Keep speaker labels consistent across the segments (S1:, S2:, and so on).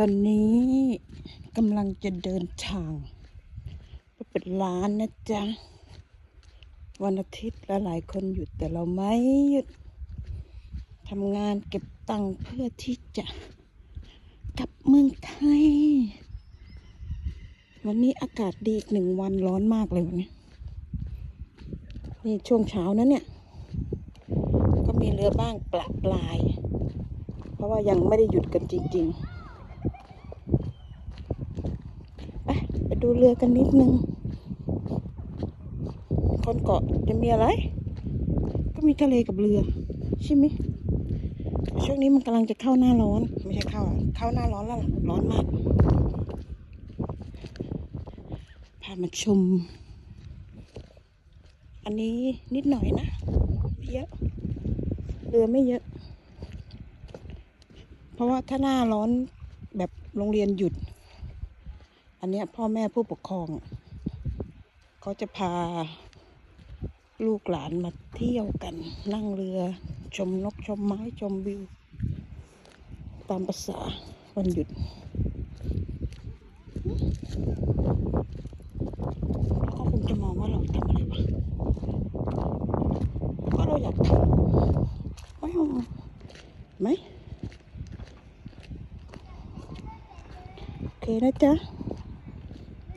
S1: ตอนนี้กำลังจะเดินทางไปเปิดร้านนะจ๊ะ วันอาทิตย์ลหลายคนหยุดแต่เราไม่หยุดทำงานเก็บตังค์เพื่อที่จะกลับเมืองไทย วันนี้อากาศดีอีกหนึ่งวันร้อนมากเลยวันนี้นี่ช่วงเช้านะเนี่ย ก็มีเรือบ้างปละปลาย เพราะว่ายังไม่ได้หยุดกันจริง ๆ ไปไป ดูเรือกันนิดนึง คนเกาะจะมีอะไร ก็มีทะเลกับเรือ ใช่ไหมช่วงนี้มันกำลังจะเข้าหน้าร้อน ไม่ใช่เข้าเข้าหน้าร้อนแล้วร้อนมาก พามาชม อันนี้นิดหน่อยนะเยอะเรือไม่เยอะ เพราะว่าถ้าหน้าร้อนแบบโรงเรียนหยุด อันเนี้ยพ่อแม่ผู้ปกครองเขาจะพาลูกหลานมาเที่ยวกัน นั่งเรือชมนกชมไม้ชมวิว ตามภาษาวันหยุดเขาคงจะมองว่าเราทำอะไรวะก็เราอยากทำไม่ไหมโอเคนะจ๊ะ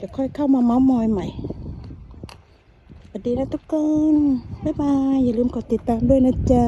S1: จะค่อยเข้ามาเม้าส์มอยใหม่สวัสดีนะทุกคน บ๊ายบาย อย่าลืมกดติดตามด้วยนะจ๊ะ